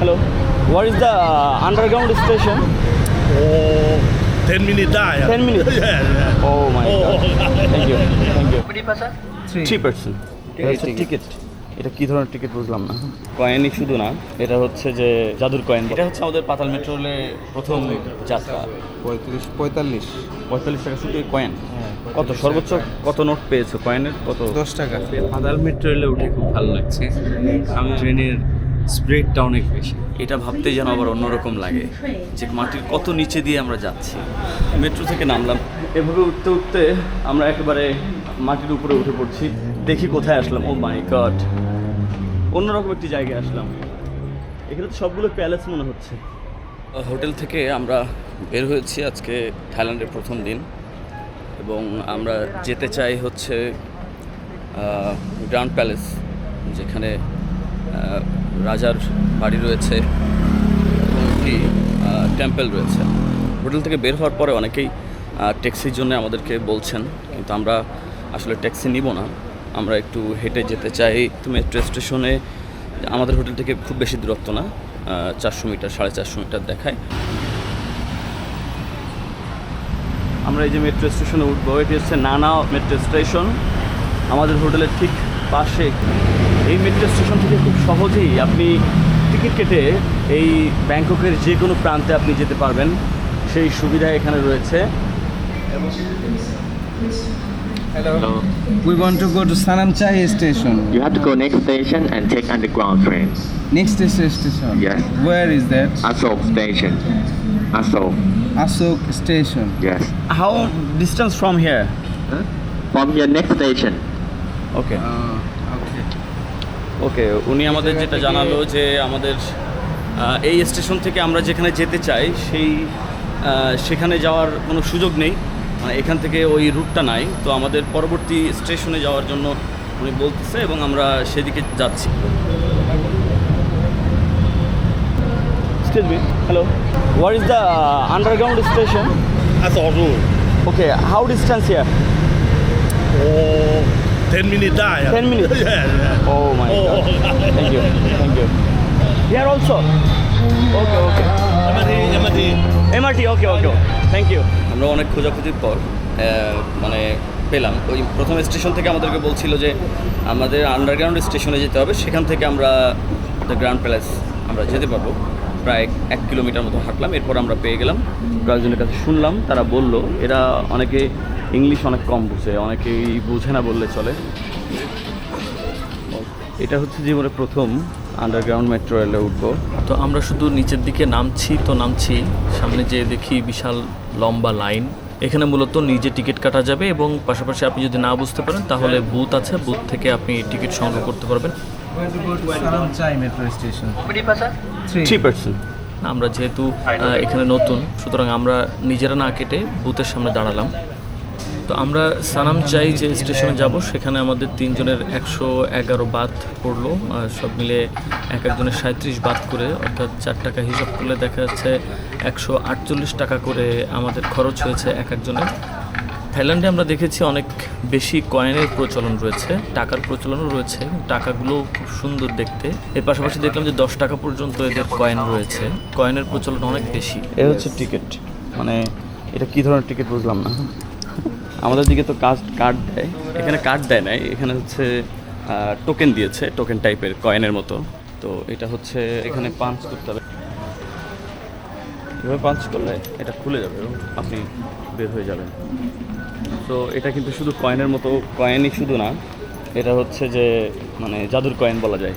Hello. What is the uh, underground station? Oh, 10 minutes die. 10 minutes? yeah, yeah. Oh my Oh, god. Thank you. Thank you. Three person? Three percent এটা হচ্ছে ticket এটা কি ধরনের ticket বুঝলাম না কয়েনই শুধু না এটা হচ্ছে যে জাদুর কয়েন এটা হচ্ছে আমাদের পাতাল মেট্রো রেলে প্রথম যাত্রা পঁয়ত্রিশ পঁয়তাল্লিশ পঁয়তাল্লিশ টাকা শুধু কয়েন কত সর্বোচ্চ কত নোট পেয়েছ কয়েনের কত দশ টাকা পাতাল মেট্রো রেলে উঠে খুব ভালো লাগছে আমি ট্রেনের স্প্রেডটা অনেক বেশি। এটা ভাবতে যেন আবার অন্যরকম লাগে যে মাটির কত নিচে দিয়ে আমরা যাচ্ছি। মেট্রো থেকে নামলাম। এভাবে উঠতে উঠতে আমরা একেবারে মাটির উপরে উঠে পড়ছি। দেখি কোথায় আসলাম। ও মাই গড অন্যরকম একটি জায়গায় আসলাম। এখানে তো সবগুলো প্যালেস মনে হচ্ছে। হোটেল থেকে আমরা বের হয়েছি আজকে থাইল্যান্ডের প্রথম দিন। এবং আমরা যেতে চাই হচ্ছে গ্র্যান্ড প্যালেস, যেখানে রাজার বাড়ি রয়েছে একটি টেম্পল রয়েছে। হোটেল থেকে বের হওয়ার পরে অনেকেই ট্যাক্সির জন্য আমাদেরকে বলছেন, কিন্তু আমরা আসলে ট্যাক্সি নিব না। আমরা একটু হেঁটে যেতে চাই। তো মেট্রো স্টেশনে আমাদের হোটেল থেকে খুব বেশি দূরত্ব না চারশো মিটার, সাড়ে চারশো মিটার দেখায়। আমরা এই যে মেট্রো স্টেশনে উঠবো, এটি হচ্ছে নানা মেট্রো স্টেশন আমাদের হোটেলের ঠিক পাশে এই মেট্রো স্টেশন থেকে খুব সহজেই আপনি টিকিট কেটে এই ব্যাংককের যে কোনো প্রান্তে আপনি যেতে পারবেন সেই সুবিধা এখানে রয়েছে hello we want to go to Sanam Chai station You have to go next station and take underground train. Next station Yes. Where is that Asok Station. Asok. Asok station Yes. How distance from here From your next station. Okay okay okay উনি আমাদের যেটা জানালো যে আমাদের এই station থেকে আমরা যেখানে যেতে চাই সেই সেখানে যাওয়ার কোনো সুযোগ নেই মানে এখান থেকে ওই রুটটা নাই তো আমাদের পরবর্তী স্টেশনে যাওয়ার জন্য উনি বলতেছে এবং আমরা সেদিকে যাচ্ছি me. Hello. What is the uh, underground station? That's all road. Okay. How distance here? Oh, 10 minutes die. 10 minutes? yeah, yeah. Oh my Oh, god. Thank you. Thank you. Here also. Okay. Okay. MRT, MRT. MRT okay okay thank you আমরা অনেক খোঁজাখুঁজির পর মানে পেলাম ওই প্রথম station থেকে আমাদেরকে বলছিল যে আমাদের আন্ডারগ্রাউন্ড স্টেশনে যেতে হবে সেখান থেকে আমরা দ্য গ্র্যান্ড প্যালেস আমরা যেতে পারব প্রায় এক কিলোমিটার মতো হাঁটলাম এরপর আমরা পেয়ে গেলাম কয়েকজনের কাছে শুনলাম তারা বলল এরা অনেকে ইংলিশ অনেক কম বুঝে অনেকেই বুঝে না বললে চলে। এটা হচ্ছে জীবনে প্রথম আন্ডারগ্রাউন্ড মেট্রো রেলে উঠবো। তো আমরা শুধু নিচের দিকে নামছি তো নামছি সামনে যে দেখি বিশাল লম্বা লাইন। এখানে মূলত নিজে টিকিট কাটা যাবে এবং পাশাপাশি আপনি যদি না বুঝতে পারেন তাহলে বুথ আছে বুথ থেকে আপনি টিকিট সংগ্রহ করতে পারবেন। আমরা যেহেতু এখানে নতুন সুতরাং আমরা নিজেরা না কেটে বুথের সামনে দাঁড়ালাম। তো আমরা সানাম চাই যে স্টেশনে যাব। সেখানে আমাদের তিনজনের একশো এগারো বাদ পড়ল সব মিলে এক একজনের সাঁত্রিশ বাদ করে, অর্থাৎ চার টাকা হিসাব করলে দেখা যাচ্ছে একশো আটচল্লিশ টাকা করে আমাদের খরচ হয়েছে এক একজনের। থাইল্যান্ডে আমরা দেখেছি অনেক বেশি কয়েনের প্রচলন রয়েছে, টাকার প্রচলনও রয়েছে টাকাগুলো খুব সুন্দর দেখতে। এর পাশাপাশি দেখলাম যে দশ টাকা পর্যন্ত এদের কয়েন রয়েছে, কয়েনের প্রচলন অনেক বেশি। এ হচ্ছে টিকিট মানে এটা কি ধরনের টিকিট বুঝলাম না। আমাদের দিকে তো কাস্ট কার্ড দেয়। এখানে কার্ড দেয় নাই, এখানে হচ্ছে টোকেন দিয়েছে টোকেন টাইপের কয়েনের মতো। তো এটা হচ্ছে, এখানে পাঞ্চ করতে হবে। এভাবে পাঞ্চ করলে এটা খুলে যাবে এবং আপনি বের হয়ে যাবেন। তো এটা কিন্তু শুধু কয়েনের মতো কয়েনই শুধু না, এটা হচ্ছে যে মানে জাদুর কয়েন বলা যায়।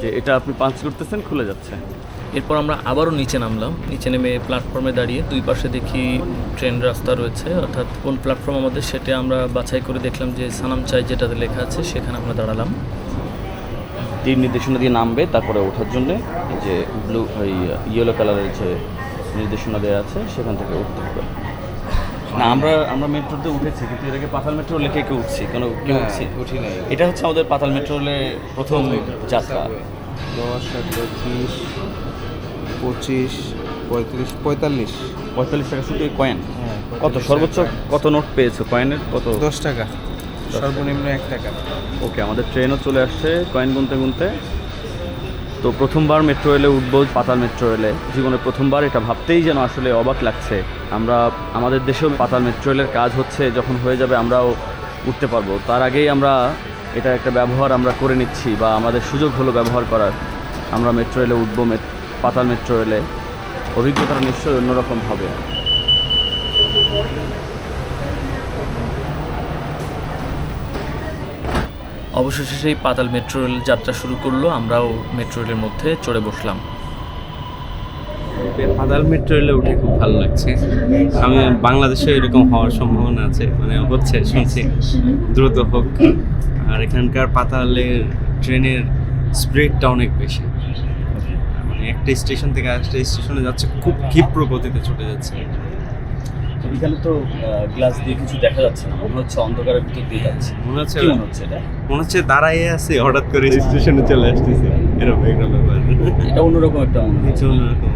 যে এটা আপনি পাঞ্চ করতেছেন, খুলে যাচ্ছে। এরপর আমরা আবারও নিচে নামলাম। নিচে নেমে প্ল্যাটফর্মে দাঁড়িয়ে দুই পাশে দেখি ট্রেন রাস্তা রয়েছে অর্থাৎ কোন প্ল্যাটফর্ম আমাদের সেটা আমরা বাছাই করে দেখলাম যে সানাম চাই যেটাতে লেখা আছে সেখানে আমরা দাঁড়ালাম। তীর নির্দেশনা দিয়ে নামবে তারপরে ওঠার জন্য যে ব্লু ওই ইয়েলো কালারের যে নির্দেশনা দেওয়া আছে সেখান থেকে উঠতে হবে। না আমরা আমরা মেট্রোতে উঠেছি কিন্তু এর আগে পাতাল মেট্রো লেখে কেউ উঠছি? কেন কেউ উঠছি? উঠি নাই। এটা হচ্ছে আমাদের পাতাল মেট্রো প্রথম যাত্রা। দশ পঁচিশ পঁয়ত্রিশ পঁয়তাল্লিশ। পঁয়তাল্লিশ টাকা শুধু কয়েন হ্যাঁ, কত? সর্বোচ্চ কত নোট পেয়েছ? কয়েনের কত? দশ টাকা। সর্বনিম্ন এক টাকা। ওকে আমাদের ট্রেনও চলে আসছে কয়েন গুনতে গুনতে। তো প্রথমবার মেট্রো রেলে উঠবো পাতাল মেট্রো রেলে জীবনে প্রথমবার এটা ভাবতেই যেন আসলে অবাক লাগছে। আমরা আমাদের দেশেও পাতাল মেট্রো রেলের কাজ হচ্ছে যখন হয়ে যাবে আমরাও উঠতে পারব। তার আগেই আমরা এটা একটা ব্যবহার আমরা করে নিচ্ছি বা আমাদের সুযোগ হলো ব্যবহার করার। আমরা মেট্রো রেলে উঠবো পাতাল মেট্রো রেলে অভিজ্ঞতাটা নিশ্চয়ই অন্যরকম হবে। অবশেষে সেই পাতাল মেট্রো রেল যাত্রা শুরু করল আমরাও মেট্রো রেলের মধ্যে চড়ে বসলাম। পাতাল মেট্রো রেলে উঠে খুব ভালো লাগছে। আমি বাংলাদেশে এরকম হওয়ার সম্ভাবনা আছে মানে হচ্ছে শুনছি। দ্রুত হোক। আর এখানকার পাতালের ট্রেনের স্পিডটা অনেক বেশি। একটা স্টেশন থেকে আরেকটা স্টেশনে যাচ্ছে খুব ক্ষিপ্র গতিতে ছুটে যাচ্ছে। এখানে তো গ্লাস দিয়ে কিছু দেখা যাচ্ছে না মনে হচ্ছে অন্ধকারের ভিতর দিয়ে যাচ্ছে। মনে হচ্ছে মনে হচ্ছে এটা? মনে হচ্ছে দাঁড়াইয়ে আছে হঠাৎ করে স্টেশনে চলে আসতেছে। এরকম একটা ব্যাপার। এটা অন্যরকম একটা মনে হচ্ছে অন্যরকম।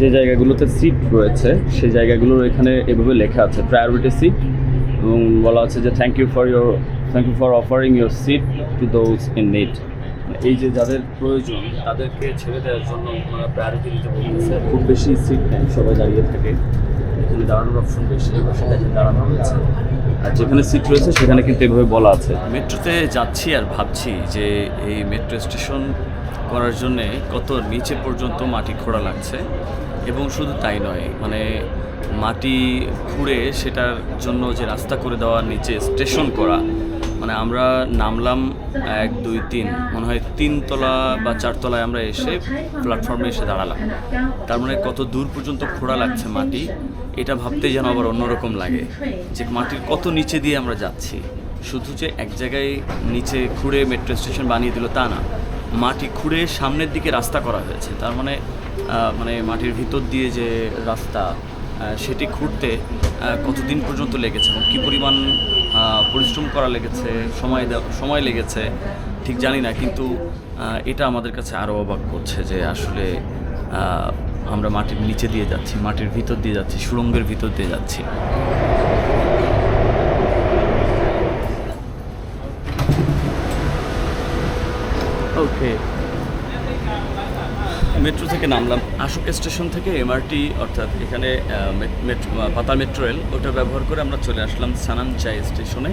যে জায়গাগুলোতে সিট রয়েছে সেই জায়গাগুলোর এখানে এভাবে লেখা আছে প্রায়োরিটি সিট এবং বলা আছে যে thank you for your thank you for offering your seat to those in need এই যে যাদের প্রয়োজন, তাদেরকে ছেড়ে দেওয়ার জন্য ওনারা প্রায়োরিটি দিতে বলতেছে। খুব বেশি সিট নেই সবাই দাঁড়িয়ে থাকে। এখানে দাঁড়ানোর অপশন বেশি সেখানে দাঁড়ানো হয়েছে। আর যেখানে সিট রয়েছে, সেখানে কিন্তু এভাবে বলা আছে। মেট্রোতে যাচ্ছি আর ভাবছি যে এই মেট্রো স্টেশন করার জন্যে কত নিচে পর্যন্ত মাটি খোঁড়া লাগছে। এবং শুধু তাই নয় মানে মাটি খুঁড়ে সেটার জন্য যে রাস্তা করে দেওয়া, নিচে স্টেশন করা মানে আমরা নামলাম এক, দুই, তিন। মনে হয় তিনতলা বা চারতলায় আমরা এসে প্ল্যাটফর্মে এসে দাঁড়ালাম। তার মানে কত দূর পর্যন্ত খোঁড়া লাগছে মাটি, এটা ভাবতে যেন আবার অন্যরকম লাগে যে মাটির কত নিচে দিয়ে আমরা যাচ্ছি। শুধু যে এক জায়গায় নিচে খুঁড়ে মেট্রো স্টেশন বানিয়ে দিল তা না, মাটি খুঁড়ে সামনের দিকে রাস্তা করা হয়েছে। তার মানে মানে মাটির ভিতর দিয়ে যে রাস্তা সেটি খুঁড়তে কতদিন পর্যন্ত লেগেছে এবং কী পরিমাণ পরিশ্রম করা লেগেছে, সময় সময় লেগেছে, ঠিক জানি না, কিন্তু এটা আমাদের কাছে আরও অবাক করছে যে আসলে আমরা মাটির নিচে দিয়ে যাচ্ছি, মাটির ভিতর দিয়ে যাচ্ছি, সুড়ঙ্গের ভিতর দিয়ে যাচ্ছি। ওকে মেট্রো থেকে নামলাম। আশুক স্টেশন থেকে এমআরটি অর্থাৎ এখানে পাতাল মেট্রো রেল, ওটা ব্যবহার করে আমরা চলে আসলাম সানাম চাই স্টেশনে।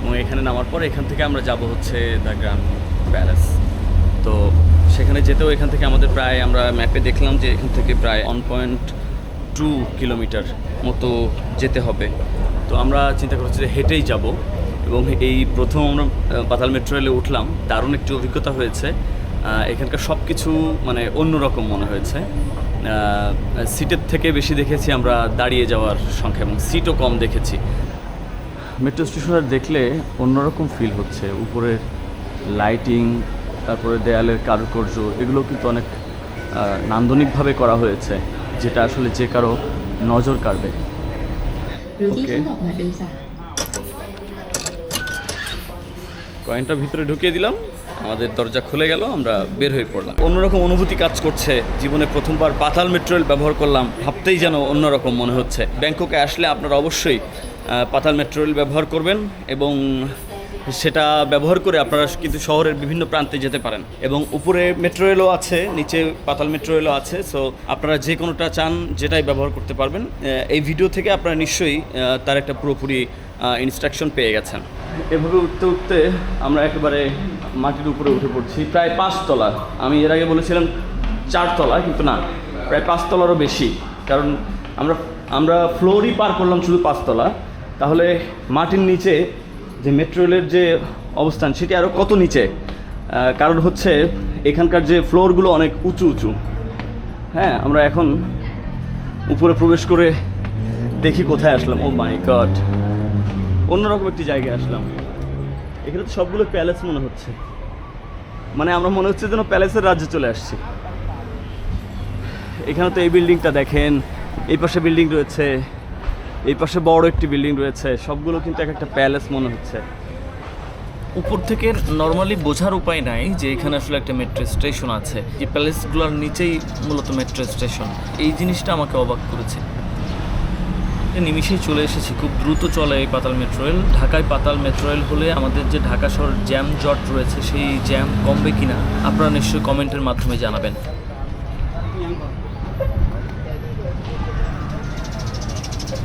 এবং এখানে নামার পর এখান থেকে আমরা যাব হচ্ছে দ্য গ্রান্ড প্যালেস। তো সেখানে যেতেও এখান থেকে আমাদের প্রায়, আমরা ম্যাপে দেখলাম যে এখান থেকে প্রায় ওয়ান পয়েন্ট টু কিলোমিটার মতো যেতে হবে। তো আমরা চিন্তা করছি যে হেঁটেই যাব। এবং এই প্রথম আমরা পাতাল মেট্রো রেলে উঠলাম। দারুণ একটি অভিজ্ঞতা হয়েছে। এখানকার সব কিছু মানে অন্যরকম মনে হয়েছে। সিটের থেকে বেশি দেখেছি আমরা দাঁড়িয়ে যাওয়ার সংখ্যা এবং সিটও কম দেখেছি। মেট্রো স্টেশনটা দেখলে অন্যরকম ফিল হচ্ছে। উপরের লাইটিং তারপরে দেয়ালের কারুকার্য এগুলো কিন্তু অনেক নান্দনিকভাবে করা হয়েছে যেটা আসলে যে কারও নজর কাড়বে। কয়েনটা ভিতরে ঢুকিয়ে দিলাম। আমাদের দরজা খুলে গেল, আমরা বের হয়ে পড়লাম। অন্যরকম অনুভূতি কাজ করছে। জীবনে প্রথমবার পাতাল মেট্রো রেল ব্যবহার করলাম, ভাবতেই যেন অন্যরকম মনে হচ্ছে। ব্যাংককে আসলে আপনারা অবশ্যই পাতাল মেট্রো রেল ব্যবহার করবেন এবং সেটা ব্যবহার করে আপনারা কিন্তু শহরের বিভিন্ন প্রান্তে যেতে পারেন। এবং উপরে মেট্রো রেলও আছে, নিচে পাতাল মেট্রো রেলও আছে সো আপনারা যে কোনোটা চান যেটাই ব্যবহার করতে পারবেন। এই ভিডিও থেকে আপনারা নিশ্চয়ই তার একটা পুরোপুরি ইনস্ট্রাকশন পেয়ে গেছেন। এভাবে উঠতে উঠতে আমরা একেবারে মাটির উপরে উঠে পড়ছি। প্রায় পাঁচতলা আমি এর আগে বলেছিলাম চারতলা কিন্তু না, প্রায় পাঁচতলারও বেশি। কারণ আমরা আমরা ফ্লোরই পার করলাম শুধু পাঁচতলা তাহলে মাটির নিচে যে মেট্রো রেলের যে অবস্থান, সেটি আরও কত নিচে? কারণ হচ্ছে এখানকার যে ফ্লোরগুলো অনেক উঁচু উঁচু। হ্যাঁ আমরা এখন উপরে প্রবেশ করে দেখি কোথায় আসলাম। ও মাই গড অন্যরকম একটি জায়গায় আসলাম। এখানে তো সবগুলো প্যালেস মনে হচ্ছে। মানে আমরা মনে হচ্ছে যেন প্যালেসের রাজ্যে চলে আসছি। এখানে তো এই বিল্ডিংটা দেখেন, এই পাশে বিল্ডিং রয়েছে, এই পাশে বড় একটি বিল্ডিং রয়েছে, সবগুলো কিন্তু এক একটা প্যালেস মনে হচ্ছে। উপর থেকে নর্মালি বোঝার উপায় নাই যে এখানে আসলে একটা মেট্রো স্টেশন আছে। যে প্যালেসগুলোর নিচেই মূলত মেট্রো স্টেশন এই জিনিসটা আমাকে অবাক করেছে। একটা নিমিষেই চলে এসেছি। খুব দ্রুত চলে এই পাতাল মেট্রো রেল ঢাকায় পাতাল মেট্রো রেল হলে আমাদের যে ঢাকা শহর জ্যাম জট রয়েছে, সেই জ্যাম কমবে কিনা আপনারা নিশ্চয়ই কমেন্টের মাধ্যমে জানাবেন।